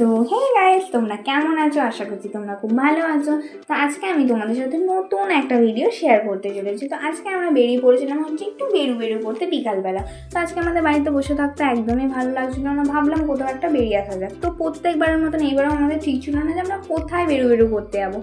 So hey guys তোমরা কেমন আছো? আশা করছি তোমরা খুব ভালো আছো। তো আজকে আমি তোমাদের সাথে নতুন একটা ভিডিও শেয়ার করতে চলেছি। তো আজকে আমরা বেরিয়ে পড়েছিলাম হচ্ছে একটু বেরু বেরু করতে বিকালবেলা। তো আজকে আমাদের বাড়িতে বসে থাকতে একদমই ভালো লাগছিল না। ভাবলাম কোথাও একটা বেরিয়ে আসা যাক। তো প্রত্যেকবারের মতন এবারেও আমাদের ঠিক ছিল না যে আমরা কোথায় বেরু বেরু করতে যাব।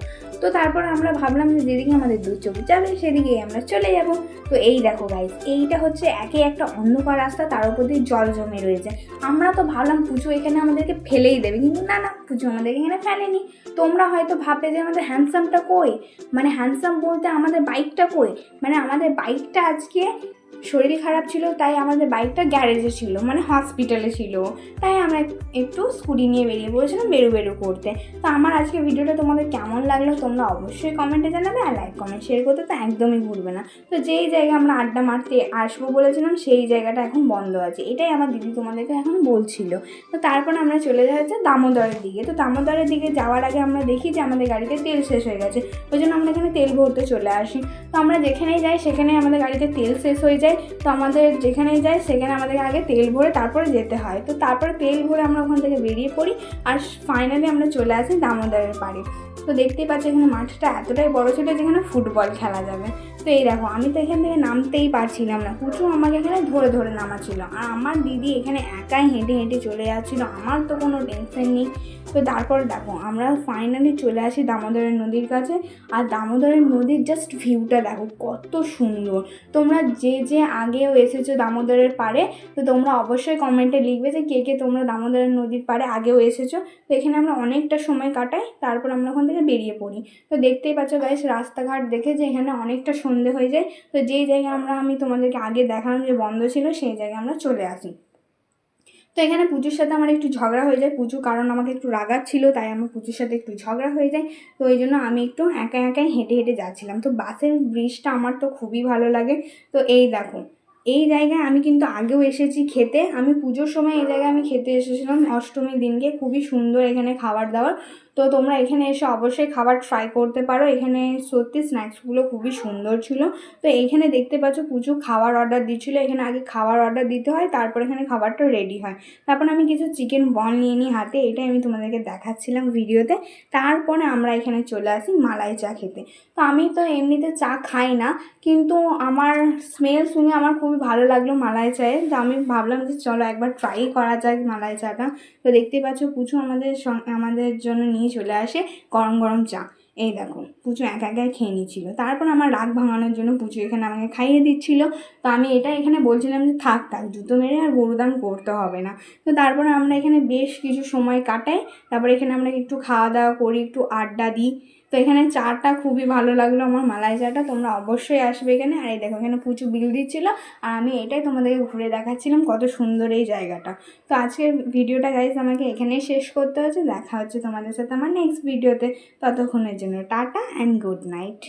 তো তারপর আমরা ভাবলাম যে যেদিকে আমাদের দু চোখ যাবে সেদিকেই আমরা চলে যাব। তো এই দেখো গাইস এইটা হচ্ছে একে একটা অন্ধকার রাস্তা, তার উপর দিয়ে জল জমে রয়েছে। আমরা তো ভাবলাম পুজো এখানে আমাদেরকে ফেলেই দেবে না না পুজো আমাদের এখানে ফেলেনি। তোমরা হয়তো ভাবে যে আমাদের হ্যান্ডসামটা কই? মানে হ্যান্ডসাম বলতে আমাদের বাইকটা কই? মানে আমাদের বাইকটা আজকে শরীর খারাপ ছিল, তাই আমাদের বাইকটা গ্যারেজে ছিল মানে হসপিটালে ছিল। তাই আমরা একটু স্কুটি নিয়ে বেরিয়ে পড়েছিলাম বেরু বেরু করতে। তো আমার আজকে ভিডিওটা তোমাদের কেমন লাগল তোমরা অবশ্যই কমেন্টে জানাবে আর লাইক, কমেন্ট শেয়ার করতে তো একদমই ভুলবে না। তো যেই জায়গায় আমরা আড্ডা মারতে আসব বলেছিলাম, সেই জায়গাটা এখন বন্ধ আছে। এটাই আমার দিদি তোমাদেরকে এখন বলছিল। তো তারপর আমরা চলে যাচ্ছি দামোদরের দিকে। তো দামোদরের দিকে যাওয়ার আগে আমরা দেখি যে আমাদের গাড়িতে তেল শেষ হয়ে গেছে। ওই জন্য আমরা এখানে তেল ভরতে চলে আসি। তো আমরা যেখানেই যাই সেখানে আমাদের গাড়িতে তেল শেষ হয়ে যায়। তো আমাদের যেখানেই যাই সেখানে আমাদেরকে আগে তেল ভরে তারপরে যেতে হয়। তো তারপরে তেল ভরে আমরা ওখান থেকে বেরিয়ে পড়ি আর ফাইনালি আমরা চলে আসি দামোদরের বাড়ি। তো দেখতেই পাচ্ছি এখানে মাঠটা এতটাই বড় ছিল যেখানে ফুটবল খেলা যাবে। তো এই দেখো, আমি তো এখান থেকে নামতেই পারছিলাম না। কুচু আমাকে এখানে ধরে ধরে নামাচ্ছিল। আর আমার দিদি এখানে একাই হেঁটে হেঁটে চলে যাচ্ছিল। আমার তো কোনো টেনশন নেই। তো তারপর দেখো, আমরা ফাইনালি চলে আসি দামোদরের নদীর কাছে। আর দামোদরের নদীর জাস্ট ভিউটা দেখো, কত সুন্দর। তোমরা যে যে আগেও এসেছ দামোদরের পাড়ে, তো তোমরা অবশ্যই কমেন্টে লিখবে যে কে কে তোমরা দামোদরের নদীর পাড়ে আগেও এসেছ। তো এখানে আমরা অনেকটা সময় কাটাই, তারপর আমরা ওখান থেকে বেরিয়ে পড়ি। তো দেখতেই পাচ্ছ গাইস রাস্তাঘাট দেখে যে এখানে অনেকটা সন্ধে হয়ে যায়। তো যেই জায়গায় আমরা, আমি তোমাদেরকে আগে দেখালাম যে বন্ধ ছিল, সেই জায়গায় আমরা চলে আসি। তো এখানে পুজোর সাথে আমার একটু ঝগড়া হয়ে যায়। পুজো কারণ আমাকে একটু রাগাচ্ছিল, তাই আমার পুজোর সাথে একটু ঝগড়া হয়ে যায়। তো এই জন্য আমি একটু একা একাই হেঁটে হেঁটে যাচ্ছিলাম। তো বাসের ব্রিজটা আমার তো খুবই ভালো লাগে। তো এই দেখো, এই জায়গায় আমি কিন্তু আগেও এসেছি খেতে। আমি পুজোর সময় এই জায়গায় আমি খেতে এসেছিলাম। অষ্টমীর দিনকে খুবই সুন্দর এখানে খাবার দাবার। তো তোমরা এখানে এসে অবশ্যই খাবার ট্রাই করতে পারো। এখানে সত্যি স্ন্যাক্সগুলো খুবই সুন্দর ছিল। তো এখানে দেখতে পাচ্ছ পুজো খাবার অর্ডার দিচ্ছিল। এখানে আগে খাবার অর্ডার দিতে হয়, তারপর এখানে খাবারটা রেডি হয়। তারপর আমি কিছু চিকেন বল নিয়ে নিই হাতে, এটাই আমি তোমাদেরকে দেখাচ্ছিলাম ভিডিওতে। তারপরে আমরা এখানে চলে আসি মালাই চা খেতে। তো আমি তো এমনিতে চা খাই না, কিন্তু আমার স্মেল শুনে আমার খুবই ভালো লাগল মালাই চায়ে। তো আমি ভাবলাম যে চলো একবার ট্রাই করা যাক মালাই চাটা। তো দেখতে পাচ্ছ পুচু আমাদের আমাদের জন্য নিয়ে চলে আসে গরম গরম চা। এই দেখো পুচু একা একাই খেয়ে নিচ্ছিল। তারপর আমার রাগ ভাঙানোর জন্য পুচু এখানে আমাকে খাইয়ে দিচ্ছিল। তো আমি এটা এখানে বলছিলাম যে, থাক থাক, জুতো মেরে আর গরুদান করতে হবে না। তো তারপরে আমরা এখানে বেশ কিছু সময় কাটাই। তারপর এখানে আমরা একটু খাওয়া দাওয়া করি, একটু আড্ডা দিই। তো এখানে চাটা খুবই ভালো লাগল আমার মালাই চাটা, তোমরা অবশ্যই আসবে এখানে। আর এই দেখো, এখানে পুচু বিল দিচ্ছিল। আর আমি এটাই তোমাদেরকে ঘুরে দেখাচ্ছিলাম কত সুন্দর এই জায়গাটা। তো আজকের ভিডিওটা গাইজ আমাকে এখানেই শেষ করতে হচ্ছে। দেখা হচ্ছে তোমাদের সাথে আমার নেক্সট ভিডিওতে ততক্ষণের জন্য টাটা অ্যান্ড গুড নাইট